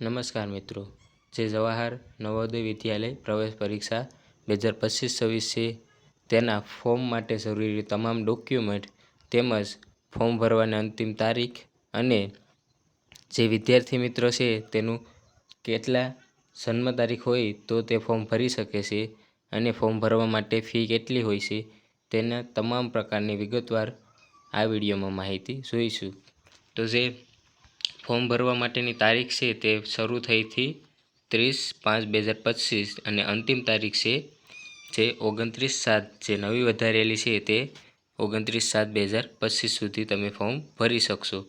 નમસ્કાર મિત્રો. જે જવાહર નવોદય વિદ્યાલય પ્રવેશ પરીક્ષા બે હજાર પચીસ છવ્વીસ છે, તેના ફોર્મ માટે જરૂરી તમામ ડોક્યુમેન્ટ તેમજ ફોર્મ ભરવાની અંતિમ તારીખ અને જે વિદ્યાર્થી મિત્રો છે તેનું કેટલા જન્મ તારીખ હોય તો તે ફોર્મ ભરી શકે છે અને ફોર્મ ભરવા માટે ફી કેટલી હોય છે તેના તમામ પ્રકારની વિગતવાર આ વિડીયોમાં માહિતી જોઈશું. તો જે ફોર્મ ભરવા માટેની તારીખ છે તે શરૂ થઈ હતી ત્રીસ પાંચ બે હજાર પચીસ અને અંતિમ તારીખ છે જે ઓગણત્રીસ સાત જે નવી વધારેલી છે તે ઓગણત્રીસ સાત બે હજાર પચીસ સુધી તમે ફોર્મ ભરી શકશો.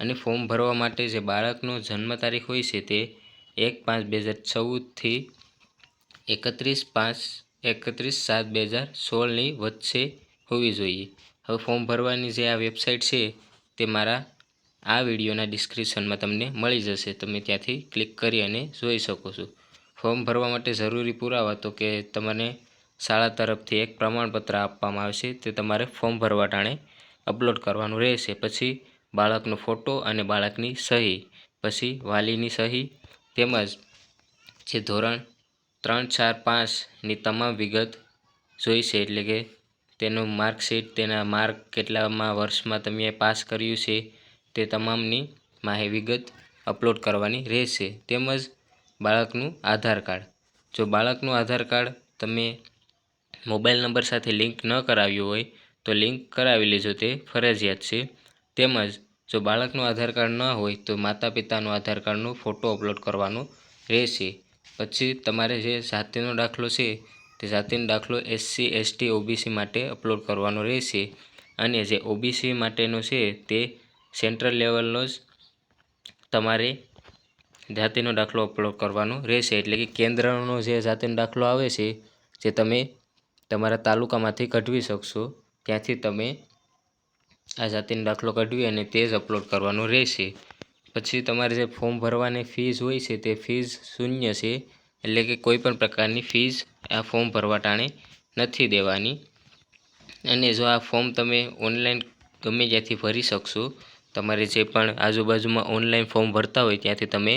અને ફોર્મ ભરવા માટે જે બાળકનો જન્મ તારીખ હોય છે તે એક પાંચ બે હજાર ચૌદથી એકત્રીસ પાંચ એકત્રીસ સાત બે હજાર સોળની વચ્ચે હોવી જોઈએ. હવે ફોર્મ ભરવાની જે આ વેબસાઇટ છે તે મારા આ વિડીયોના ડિસ્ક્રિપ્શનમાં તમને મળી જશે. તમે ત્યાંથી ક્લિક કરી અને જોઈ શકો છો. ફોર્મ ભરવા માટે જરૂરી પુરાવા તો કે તમને શાળા તરફથી એક પ્રમાણપત્ર આપવામાં આવશે. તે તમારે ફોર્મ ભરવા ટાણે અપલોડ કરવાનું રહેશે. પછી બાળકનો ફોટો અને બાળકની સહી, પછી વાલીની સહી, તેમજ જે ધોરણ ત્રણ, ચાર પાંચની તમામ વિગત જોઈશે. એટલે કે તેનું માર્કશીટ તેના માર્ક કેટલામાં વર્ષમાં તમે પાસ કર્યું છે તે તમામની માહી વિગત અપલોડ કરવાની રહેશે. તેમજ બાળકનું આધાર કાર્ડ. જો બાળકનું આધાર કાર્ડ તમે મોબાઈલ નંબર સાથે લિંક ન કરાવ્યું હોય, તો લિંક કરાવી લેજો. તે ફરજિયાત છે. તેમજ જો બાળકનું આધાર કાર્ડ ન હોય, તો માતા પિતાનું આધાર કાર્ડનો ફોટો અપલોડ કરવાનો રહેશે. પછી તમારે જે જાતિનો દાખલો છે, તે જાતિનો દાખલો એસસી, એસટી, ઓબીસી માટે અપલોડ કરવાનો રહેશે. અને જે ઓબીસી માટેનો છે, તે સેન્ટ્રલ લેવલનો જ તમારે જાતિનો દાખલો અપલોડ કરવાનો રહેશે. એટલે કે કેન્દ્રનો જે જાતિનો દાખલો આવે છે, જે તમે તમારા તાલુકામાંથી કઢવી શકશો, ત્યાંથી તમે આ જાતિનો દાખલો કઢવી અને તે જ અપલોડ કરવાનો રહેશે. પછી તમારે જે ફોર્મ ભરવાની ફીસ હોય છે, તે ફીસ શૂન્ય છે. એટલે કે કોઈ પણ પ્રકારની ફીસ આ ફોર્મ ભરવા ટાણે નથી દેવાની. અને જો આ ફોર્મ તમે ઓનલાઈન ગમે ત્યાંથી ભરી શકશો તમારે જે પણ આજુબાજુમાં ઓનલાઈન ફોર્મ ભરતા હોય ત્યાંથી તમે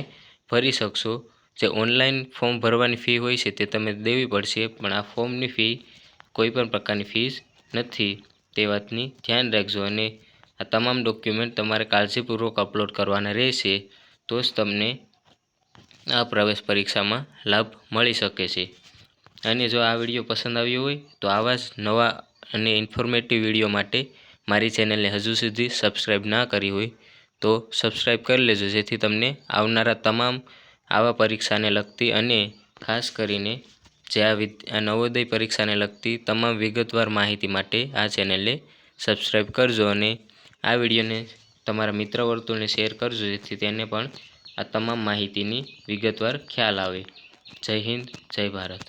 ભરી શકશો. જે ઓનલાઈન ફોર્મ ભરવાની ફી હોય છે તે તમે દેવી પડશે, પણ આ ફોર્મની ફી કોઈ પણ પ્રકારની ફીસ નથી. તે વાતની ધ્યાન રાખજો અને આ તમામ ડોક્યુમેન્ટ તમારે કાળજીપૂર્વક અપલોડ કરવાના રહેશે, તો જ તમને આ પ્રવેશ પરીક્ષામાં લાભ મળી શકે છે. અને જો આ વીડિયો પસંદ આવ્યો હોય, તો આવા જ નવા અને ઇન્ફોર્મેટિવ વીડિયો માટે મારી ચેનલને હજુ સુધી સબસ્ક્રાઈબ ના કરી હોય તો સબસ્ક્રાઈબ કરી લેજો, જેથી તમને આવનારા તમામ આવા પરીક્ષાને લગતી અને ખાસ કરીને જે આ વિદ, આ નવોદય પરીક્ષાને લગતી તમામ વિગતવાર માહિતી માટે આ ચેનલને સબસ્ક્રાઈબ કરજો અને આ વિડીયોને તમારા મિત્ર વર્તુળને શેર કરજો, જેથી તેને પણ આ તમામ માહિતીની વિગતવાર ખ્યાલ આવે. જય હિન્દ, જય ભારત.